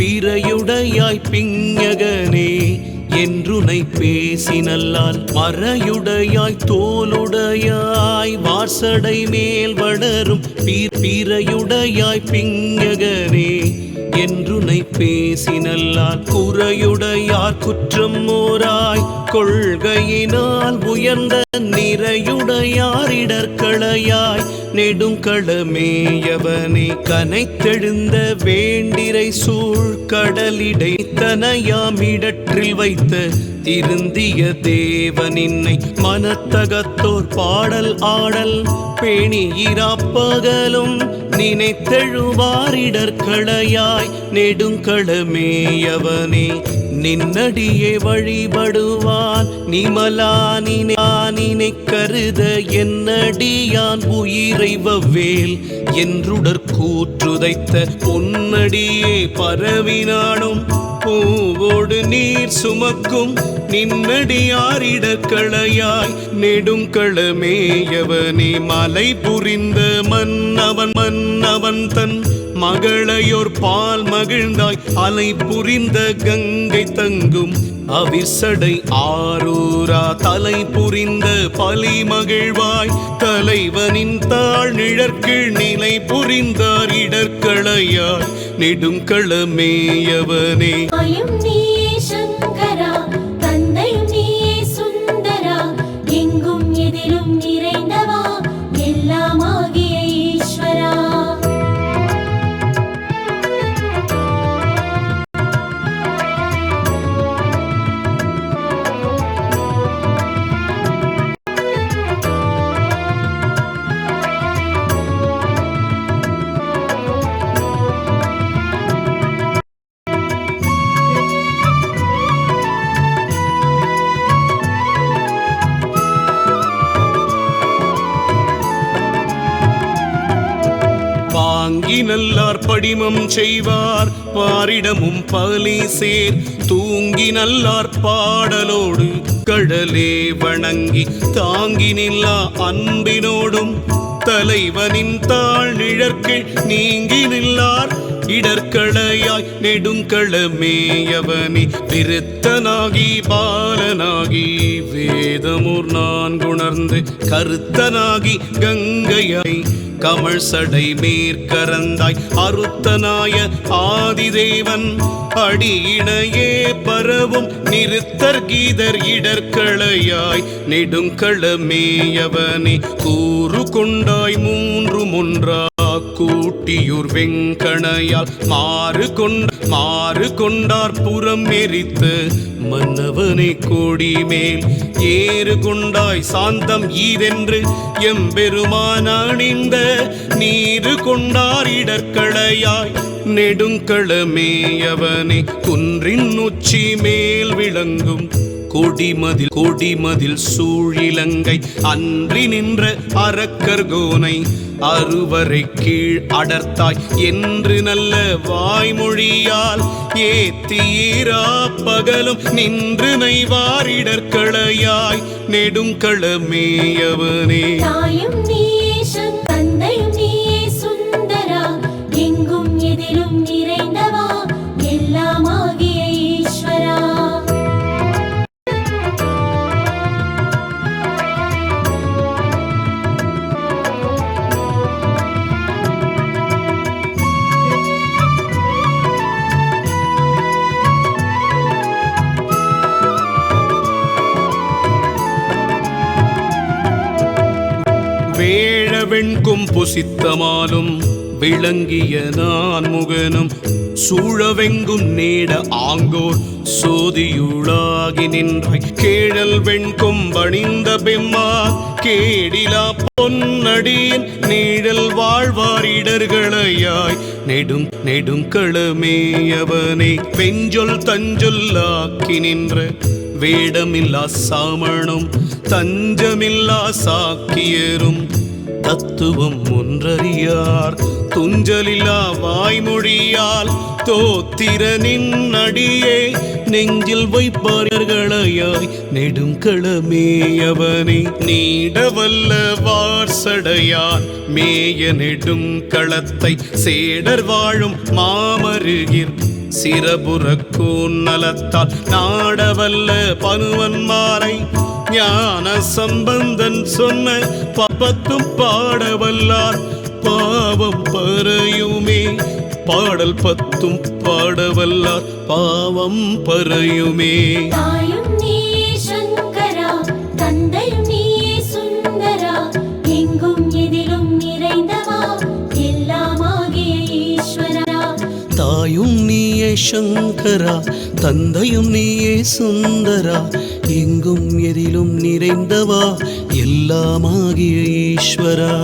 பிறையுடையாய் பிஞகனே என்றுனை பேசினல்லால் மறையுடையாய் தோலுடையாய் வாசடை மேல் வளரும் பிறையுடையாய் பிஞகனே என்றுனை பேசினல்லால் குறையுடையார் குற்றம் மோராய் கொள்கையினால் உயர்ந்த நிறையுடையார் இடர்களையாய் நெடுங்களமேயவனை கனைத்தெழுந்த வேண்டிரை சூழ் கடலிடை தனையாமிடற்றில் வைத்த திருந்திய தேவனின்னை மனத்தகத்தோர் பாடல் ஆடல் பேணி நினைத்தெழுவாரிடற்களையாய் நெடுங்களமேயவனே நின்னடியே வழிபடுவான் நிமலானினை கருத என்னடியான் உயிரை வவ்வேல். என்றுடற் பொன்னடியே பரவினாலும் பூவோடு நீர் சுமக்கும் நின்னடியாரிடக்களையாய் நெடுங்களமேயவனே மலை புரிந்த மன்னவன் மன்னவன் தன் மகளையோர் பால் மகிழ்ந்தாய். அலை புரிந்த கங்கை தங்கும் அவிசடை ஆரூரா. தலை புரிந்த பலி மகிழ்வாய். தலைவனின் தாழ் நிழற்கீழ் நிலை புரிந்தார் இடர்களையாய். நெடுங்களமேயவனே பாங்கி நல்லார் படிமம் செய்வார். பாரிடமும் பலி சேர். தூங்கி நல்லார் பாடலோடு கடலே வணங்கி தாங்கி நில்லா அன்பினோடும். தலைவனின் தாழ் நிழற்கில் நீங்கி நில்லார் இடர்களையாய் நெடுங்களமேயவனே திருத்தனாகி பாலனாகி வேதமூர் நான் குணர்ந்து கருத்தனாகி கங்கையாய் கமழ் சடை மேற்கரந்தாய் அருத்தனாய ஆதிதேவன் அடியினையே பரவும் நிறுத்தர் கீதர் இடர்களையாய் நெடுங்களமேயவனே கூறு கொண்டாய் மூன்று ஒன்றா கூட்டியூர் வெங்கணையால் மாறு கொண்ட மாறு கொண்டார் புறம் எரித்து மன்னவனை கோடி மேல் ஏறு கொண்டாய் சாந்தம் ஈதென்று எம்பெருமான் அணிந்த நீரு கொண்டார் இடர்களையாய் நெடுங்களமேயவனே குன்றின் உச்சி மேல் விளங்கும் கொடிமதில் கொடிமதில் சூழிலங்கை அன்றி நின்ற அரக்கர்கோனை அறுவரை கீழ் அடர்த்தாய். என்று நல்ல வாய்மொழியால் ஏத்தீரா பகலும் நின்று நைவாரிடர்களையாய் நெடுங்களமேயவனே தாயும் வெண்கும் புசித்தமாலும் விளங்கிய நான் முகனும் சூழவெங்கும் நீட ஆங்கோர் சோதியுளாகி நின்றாய். கேழல் வெண்கும் வணிந்த பெம்மா கேடிலா பொன்னடியின் நீழல் வாழ்வாரிடர்களையாய் நெடும் நெடுங்களமேயவனை பெஞ்சொல் தஞ்சொல்லாக்கி நின்ற வேடமில்லா சாமணும் தஞ்சமில்லா சாக்கியரும். தத்துவம் ஒன்றறியார். துஞ்சலிலா வாய்மொழியால் தோத்திரனின் அடியே நெஞ்சில் வைப்பார்களையாய் நெடுங்களமே அவனை. நீடவல்ல வார்சடையார் மேய நெடும் களத்தை சேடர் வாழும் மாமருகிற் சிறபுறக்கூன் நலத்தால் நாடவல்ல பனுவன்மாரை ஞான சம்பந்தன் சொன்ன பப்பத்தும் பாடவல்லார் பாவம் பறையுமே. பாடல் பத்தும் பாடவல்லார் பாவம் பறையுமே. தாயும் நீயே சங்கரா தந்தையும் நீயே சுந்தரா. எங்கும் எதிலும் நிறைந்தவா எல்லாமாகிய ஈஸ்வரா.